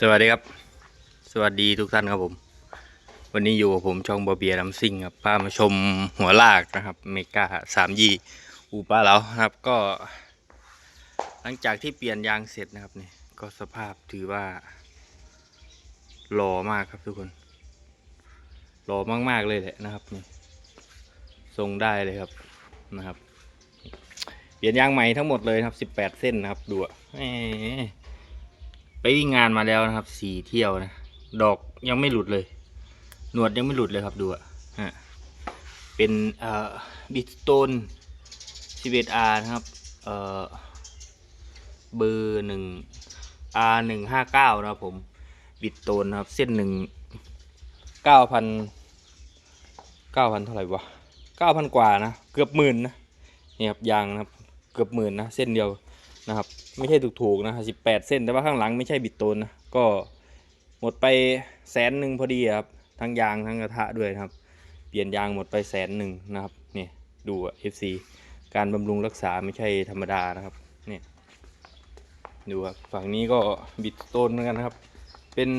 สวัสดีครับ สวัสดีทุกท่านครับผม วันนี้อยู่กับผมช่องบอเบียร์ลำซิ่งครับพามาชมหัวลากนะครับเมกาสามยีอูป้าเรานะครับก็ หลังจากที่เปลี่ยนยางเสร็จนะครับนี่ก็สภาพถือว่าหล่อมากครับทุกคนหล่อมาก ๆ เลยแหละนะครับนี่ทรงได้เลยครับนะครับ เปลี่ยนยางใหม่ทั้งหมดเลยครับสิบแปดเส้นนะครับดูอะ วิ่งงานมาแล้วนะครับสี่เที่ยวนะ ดอกยังไม่หลุดเลย หนวดยังไม่หลุดเลยครับดูอะฮะเป็นเอ่อบิสโตน 11R นะครับเอ่อเบอร์หนึ่ง R หนึ่งห้าเก้านะครับผม บิดโตนนะครับ เส้นหนึ่งเก้าพันเก้าพันเท่าไหร่วะเก้าพันกว่านะ เกือบหมื่นนะนี่ครับยางนะครับ เกือบหมื่นนะ เส้นเดียวนะครับ ไม่ใช่ถูกๆนะสิบแปดเส้นแต่ว่าข้างหลังไม่ใช่บิดโตนนะก็หมดไปแสนหนึ่งพอดีครับทั้งยางทั้งกระทะด้วยครับ เปลี่ยนยางหมดไปแสนหนึ่งนะครับนี่ดูเอะ FC การบำรุงรักษาไม่ใช่ธรรมดานะครับนี่ดูครับฝั่งนี้ก็บิดโตนเหมือนกันนะครับ เป็น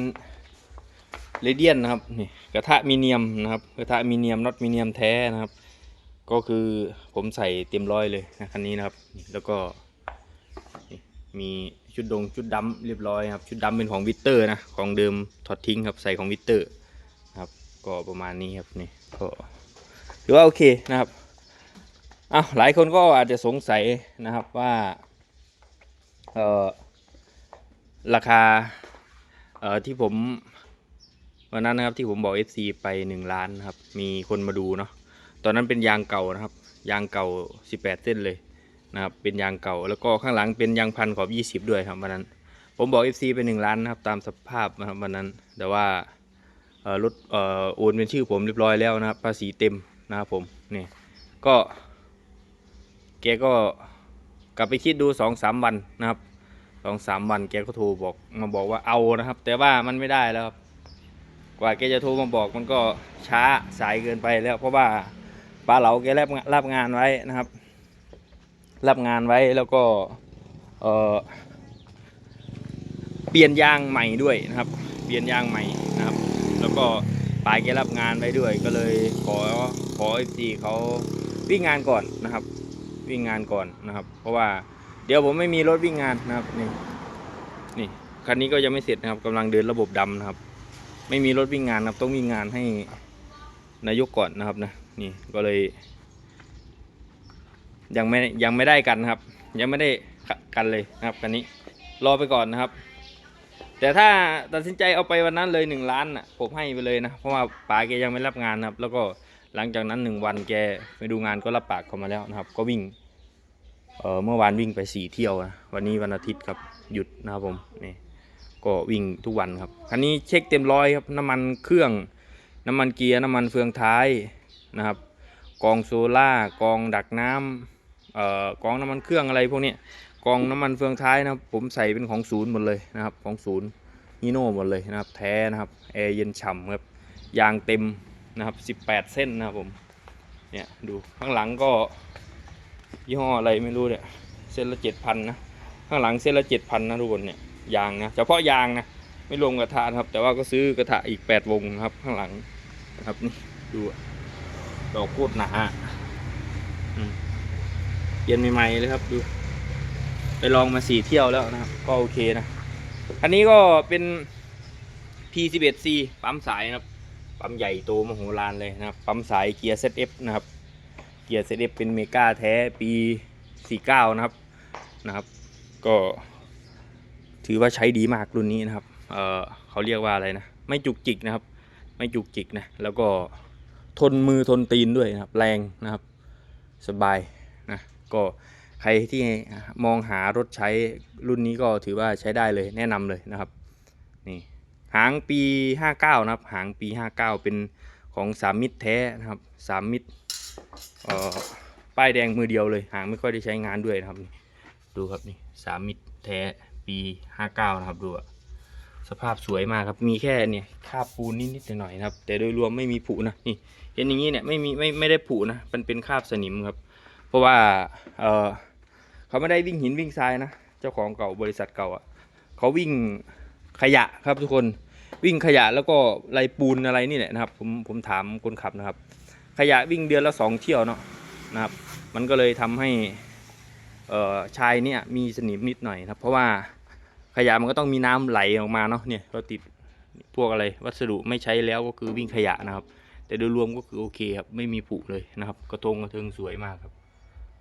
เรเดียนนะครับนี่กระทะมีเนียมนะครับกระทะมีเนียมน็อตมีเนียมแท้นะครับ ก็คือผมใส่เต็มร้อยเลยนะคันนี้นะครับ แล้วก็ มีชุดดงชุดดำเรียบร้อยครับ ชุดดำเป็นของวิตเตอร์นะของเดิมถอดทิ้งครับใส่ของวิตเตอร์ครับ ก็ประมาณนี้ครับนี่ก็ถือว่าโอเคนะครับอ้าวหลายคนก็อาจจะสงสัยนะครับว่าเออราคาเออที่ผมวันนั้นนะครับที่ผมบอก FC ไป1ล้านนะครับมีคนมาดูเนาะตอนนั้นเป็นยางเก่านะครับ ยางเก่า 18 เส้นเลย นะครับเป็นยางเก่าแล้วก็ข้างหลังเป็นยางพันขอบ 20 ด้วยครับวันนั้น ผมบอก FC ไปหนึ่งล้านนะครับตามสภาพนะครับวันนั้น แต่ว่ารถเออโอนเป็นชื่อผมเรียบร้อยแล้วนะครับ ภาษีเต็มนะครับผมนี่ก็แกก็กลับไปคิดดูสองสามวันนะครับสองสามวันแกก็โทรบอกมาบอกว่าเอานะครับ แต่ว่ามันไม่ได้แล้วครับกว่าแกจะโทรมาบอกมันก็ช้าสายเกินไปแล้ว เพราะว่าปลาเหลาแกรับรับงานไว้นะครับ รับงานไว้แล้วก็เอ่อเปลี่ยนยางใหม่ด้วยนะครับ เปลี่ยนยางใหม่นะครับ แล้วก็ปลายแกรับงานไว้ด้วย ก็เลยขอขอเอฟซีเขาวิ่งงานก่อนนะครับ วิ่งงานก่อนนะครับ เพราะว่าเดี๋ยวผมไม่มีรถวิ่งงานนะครับนี่นี่คันนี้ก็ยังไม่เสร็จนะครับกำลังเดินระบบดำนะครับ ไม่มีรถวิ่งงานนะครับ ต้องวิ่งงานให้นายกก่อนนะครับนะนี่ก็เลย ยังไม่ยังไม่ได้กันนะครับ ยังไม่ได้กันเลยนะครับคันนี้รอไปก่อนนะครับ แต่ถ้าตัดสินใจเอาไปวันนั้นเลยหนึ่งล้านอะผมให้ไปเลยนะ เพราะว่าป๋าแกยังไม่รับงานนะครับ แล้วก็หลังจากนั้นหนึ่งวันแกไปดูงานก็รับปากเขามาแล้วนะครับ ก็วิ่งเออเมื่อวานวิ่งไปสี่เที่ยวนะวันนี้วันอาทิตย์ครับหยุดนะครับผมนี่ก็วิ่งทุกวันครับคันนี้เช็คเต็มร้อยครับน้ำมันเครื่อง น้ำมันเกียร์น้ำมันเฟืองท้ายนะครับ กองโซล่ากองดักน้ำ เอ่อกองน้ำมันเครื่องอะไรพวกนี้กองน้ำมันเฟืองท้ายนะครับ ผมใส่เป็นของศูนย์หมดเลยนะครับ ของศูนย์ฮีโน่หมดเลยนะครับ แท้นะครับแอร์เย็นฉ่ำครับยางเต็มนะครับ 18 เส้นนะครับผมเนี่ยดูข้างหลังก็ยี่ห้ออะไรไม่รู้เนี่ยเส้นละเจ็ดพันนะข้างหลังเส้นละเจ็ดพันนะทุกคนเนี่ยยางนะเฉพาะยางนะไม่รวมกระทะนะครับ แต่ว่าก็ซื้อกระทะอีก8วงครับ ข้างหลังนะครับนี่ดูดอกโคตรหนา เปลี่ยนใหม่ๆเลยครับดูไปลองมาสี่เที่ยวแล้วนะครับ ก็โอเคนะ อันนี้ก็เป็น P11C ปั๊มสายนะครับ ปั๊มใหญ่โตมโหฬารเลยนะครับ ปั๊มสายเกียร์ ZF นะครับ เกียร์ ZF เป็นเมกาแท้ปี 49 นะครับ นะครับ ก็ ถือว่าใช้ดีมากรุ่นนี้นะครับ เออเขาเรียกว่าอะไรนะ ไม่จุกจิกนะครับ ไม่จุกจิกนะ แล้วก็ทนมือทนตีนด้วยนะครับ แรงนะครับ สบาย ก็ใครที่มองหารถใช้รุ่นนี้ก็ถือว่าใช้ได้เลยแนะนำเลยนะครับนี่หางปี 59 นะครับ หางปี 59 เป็นของสามมิตรแท้นะครับสามมิตรป้ายแดงมือเดียวเลย หางไม่ค่อยได้ใช้งานด้วยนะครับ ดูครับนี่สามมิตรแท้ปี 59 นะครับดูสภาพสวยมากครับมีแค่เนี่ยคาบปูนนิดๆหน่อยๆนะครับ แต่โดยรวมไม่มีผุนะนี่เห็นอย่างนี้เนี่ยไม่มีไม่ไม่ได้ผุนะมันเป็นคาบสนิมครับ เพราะว่าเออเขาไม่ได้วิ่งหินวิ่งทรายนะเจ้าของเก่าบริษัทเก่าอะเขาวิ่งขยะครับทุกคนวิ่งขยะแล้วก็ไรปูนอะไรนี่แหละนะครับผมผมถามคนขับนะครับ ขยะวิ่งเดือนละสองเที่ยวเนาะนะครับ มันก็เลยทำให้เอ่อชายเนี่ยมีสนิมนิดหน่อยนะครับ เพราะว่าขยะมันก็ต้องมีน้ำไหลออกมาเนาะเนี่ยเราติดพวกอะไรวัสดุไม่ใช้แล้วก็คือวิ่งขยะนะครับ แต่โดยรวมก็คือโอเคครับไม่มีผุเลยนะครับ กระทงกระเทิงสวยมากครับ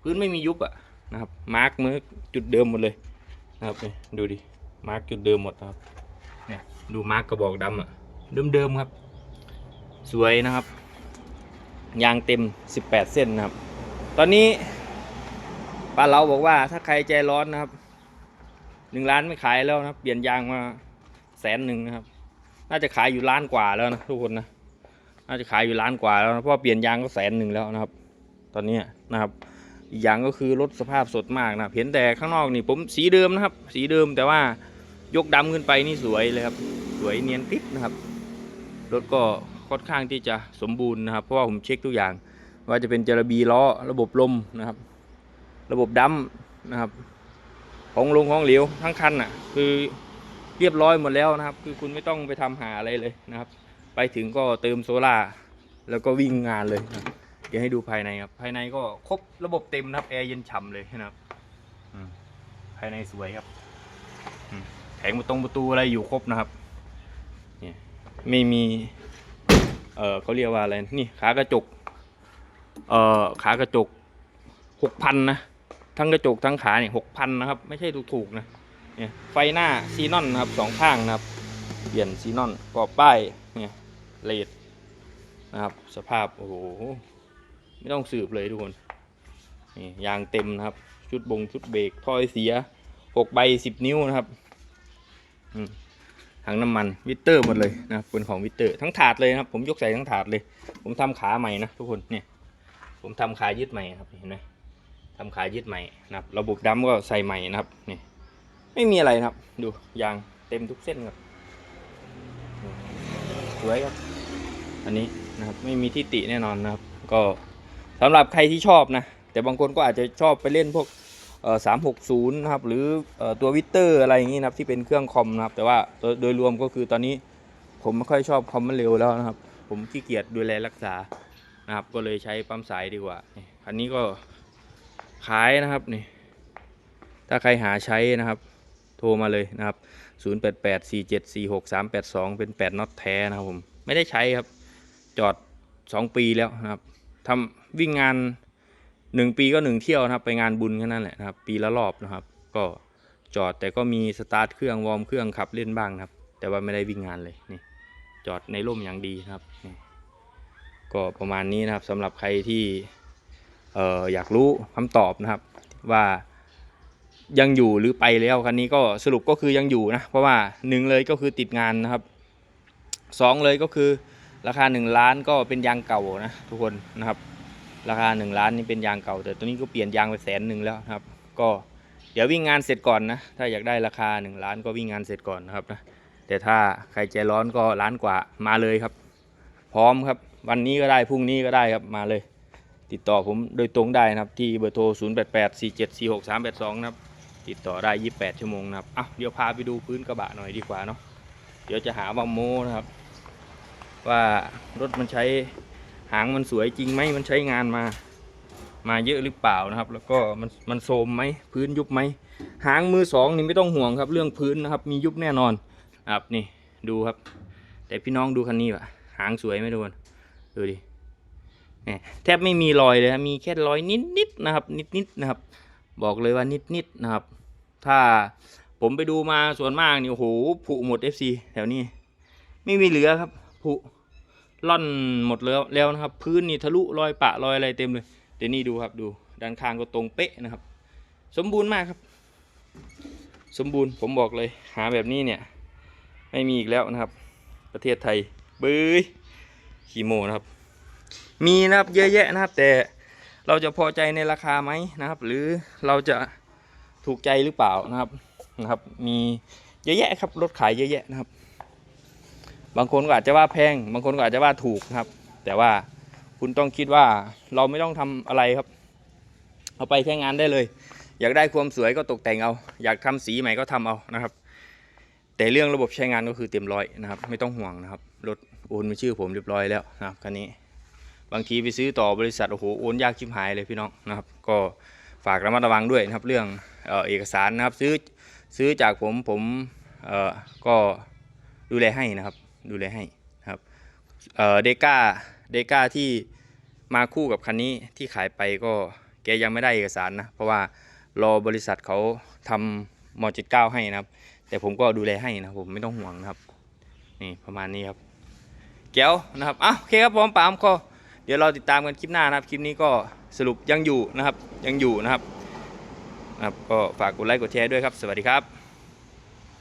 พื้นไม่มียุบอะนะครับมาร์กมือจุดเดิมหมดเลยนะครับเนี่ยดูดิมาร์กจุดเดิมหมดนะครับเนี่ยดูมาร์กกระบอกดำอะเดิมๆครับ สวยนะครับ ยางเต็ม 18 เส้นนะครับ ตอนนี้ป้าเราบอกว่าถ้าใครใจร้อนนะครับหนึ่งล้านไม่ขายแล้วนะเปลี่ยนยางมาแสนหนึ่งนะครับ น่าจะขายอยู่ล้านกว่าแล้วนะทุกคนนะน่าจะขายอยู่ล้านกว่าแล้วนะเพราะเปลี่ยนยางก็แสนหนึ่งแล้วนะครับ ตอนนี้นะครับ อีกอย่างก็คือรถสภาพสดมากนะครับเห็นแต่ข้างนอกนี่ผมสีเดิมนะครับ สีเดิมแต่ว่ายกดำขึ้นไปนี่สวยเลยครับ สวยเนียนกริบนะครับรถก็ค่อนข้างที่จะสมบูรณ์นะครับ เพราะว่าผมเช็คทุกอย่าง ว่าจะเป็นจระบีล้อระบบลมนะครับ ระบบดัมนะครับ ของลงของเหลวทั้งคันอะ คือเรียบร้อยหมดแล้วนะครับ คือคุณไม่ต้องไปทำหาอะไรเลยนะครับ ไปถึงก็เติมโซล่าร์แล้วก็วิ่งงานเลยนะครับ เดี๋ยวให้ดูภายในครับ ภายในก็ครบระบบเต็มนะครับ แอร์เย็นฉ่ำเลยนะครับอืมภายในสวยครับอืมแผงประตงประตูอะไรอยู่ครบนะครับเนี่ยไม่มี เออเขาเรียกว่าอะไร นี่ขากระจก เอ่อขากระจกหกพันนะ ทั้งกระจกทั้งขาเนี่ยหกพันนะครับ ไม่ใช่ถูกๆนะ เนี่ยไฟหน้าซีนอนนะครับสองข้างนะครับ เปลี่ยนซีนอนกรอบป้าย เนี่ยเลดนะครับ สภาพ โอ้โห ไม่ต้องสืบเลยทุกคนนี่ยางเต็มนะครับ ชุดบงชุดเบรกถ้อยเสียหกใบสิบนิ้วนะครับถังน้ำมันวิตเตอร์หมดเลยนะเป็นของวิตเตอร์ทั้งถาดเลยนะครับ ผมยกใส่ทั้งถาดเลย ผมทำขาใหม่นะทุกคนเนี่ย ผมทำขายึดใหม่ครับเห็นไหมทำขายึดใหม่นะครับ ระบบดัมก็ใส่ใหม่นะครับนี่ไม่มีอะไรนะครับ ดูยางเต็มทุกเส้นครับสวยครับ อันนี้นะครับไม่มีที่ติแน่นอนนะครับ ก็ สำหรับใครที่ชอบนะ แต่บางคนก็อาจจะชอบไปเล่นพวกสามหกศูนย์นะครับ หรืออตัววิตเตอร์อะไรอย่างนี้นะครับที่เป็นเครื่องคอมนะครับ แต่ว่าโดยรวมก็คือตอนนี้ผมไม่ค่อยชอบคอมมันเร็วแล้วนะครับ ผมขี้เกียจดูแลรักษานะครับ ก็เลยใช้ปั๊มสายดีกว่าอันนี้ก็ขายนะครับนี่ถ้าใครหาใช้นะครับ โทรมาเลยนะครับ 0884746382 เป็น 8น็อตแท้นะครับผม ไม่ได้ใช้ครับ จอด 2 ปีแล้วนะครับ ทำวิ่งงาน1ปีก็1เที่ยวนะครับ ไปงานบุญแค่นั้นแหละนะครับ ปีละรอบนะครับ ก็จอดแต่ก็มีสตาร์ทเครื่องวอร์มเครื่องขับเล่นบ้างนะครับ แต่ว่าไม่ได้วิ่งงานเลยนี่จอดในร่มอย่างดีนะครับนี่ก็ประมาณนี้นะครับสำหรับใครที่เอ่ออยากรู้คำตอบนะครับว่ายังอยู่หรือไปแล้วคันนี้ก็สรุปก็คือยังอยู่นะเพราะว่าหนึ่งเลยก็คือติดงานนะครับสองเลยก็คือ ราคา 1 ล้านก็เป็นยางเก่านะทุกคนนะครับ ราคา 1 ล้านนี่เป็นยางเก่า แต่ตัวนี้ก็เปลี่ยนยางไปแสนหนึ่งแล้วนะครับ ก็เดี๋ยววิ่งงานเสร็จก่อนนะ ถ้าอยากได้ราคา 1 ล้านก็วิ่งงานเสร็จก่อนนะครับนะแต่ถ้าใครใจร้อนก็ล้านกว่ามาเลยครับ พร้อมครับ วันนี้ก็ได้พรุ่งนี้ก็ได้ครับมาเลย ติดต่อผมโดยตรงได้นะครับ ที่เบอร์โทร 0 8 8 4 7 4 6 3 8 2 นะครับ ติดต่อได้ 28 ชั่วโมงนะครับอะเดี๋ยวพาไปดูพื้นกระบะหน่อยดีกว่าเนาะเดี๋ยวจะหาว่าโมนะครับ ว่ารถมันใช้หางมันสวยจริงไหมมันใช้งานมามาเยอะหรือเปล่านะครับ แล้วก็มันมันโทมไหมพื้นยุบไหมหางมือสองนี่ไม่ต้องห่วงครับ เรื่องพื้นนะครับ มียุบแน่นอนครับนี่ดูครับ แต่พี่น้องดูคันนี้ว่ะหางสวยไหมทุกคนดูดิเนี่ยแทบไม่มีรอยเลยครับมีแค่รอยนิดๆนะครับ นิดๆนะครับ บอกเลยว่านิดๆนะครับ ถ้าผมไปดูมาส่วนมากนี่โอ้โหผุหมด FC แถวนี้ ไม่มีเหลือครับผุ ล่อนหมดแล้วแล้วนะครับ พื้นนี่ทะลุรอยปะรอยอะไรเต็มเลยเดี๋ยวนี้ดูครับดูด้านข้างก็ตรงเป๊ะนะครับ สมบูรณ์มากครับ สมบูรณ์ผมบอกเลยหาแบบนี้เนี่ย ไม่มีอีกแล้วนะครับ ประเทศไทยเบ้ยขีโมนะครับ มีนะครับเยอะแยะนะครับ แต่เราจะพอใจในราคาไหมนะครับ หรือเราจะถูกใจหรือเปล่านะครับนะครับ มีเยอะแยะครับรถขายเยอะแยะนะครับ บางคนก็อาจจะว่าแพง บางคนก็อาจจะว่าถูกนะครับ แต่ว่าคุณต้องคิดว่าเราไม่ต้องทำอะไรครับ เอาไปใช้งานได้เลย อยากได้ความสวยก็ตกแต่งเอา อยากทำสีใหม่ก็ทำเอานะครับ แต่เรื่องระบบใช้งานก็คือเต็มร้อยนะครับ ไม่ต้องห่วงนะครับรถโอนเป็นชื่อผมเรียบร้อยแล้วนะครับคันนี้บางทีไปซื้อต่อบริษัทโอ้โหโอนยากชิบหายเลยพี่น้องนะครับ ก็ฝากระมัดระวังด้วยนะครับ เรื่องเออเอกสารนะครับซื้อซื้อจากผมผมเออก็ดูแลให้นะครับ ดูแลให้ครับเอ่อเดก้าเดก้าที่มาคู่กับคันนี้ที่ขายไปก็แกยังไม่ได้เอกสารนะ เพราะว่ารอบริษัทเขาทำมอจิตเก้าให้นะครับ แต่ผมก็ดูแลให้นะผมไม่ต้องห่วงนะครับ นี่ประมาณนี้ครับแก้วนะครับอะโอเคครับผมปามก็เดี๋ยวเราติดตามกันคลิปหน้านะครับ คลิปนี้ก็สรุปยังอยู่นะครับ ยังอยู่นะครับนะครับก็ฝากกดไลค์กดแชร์ด้วยครับ สวัสดีครับ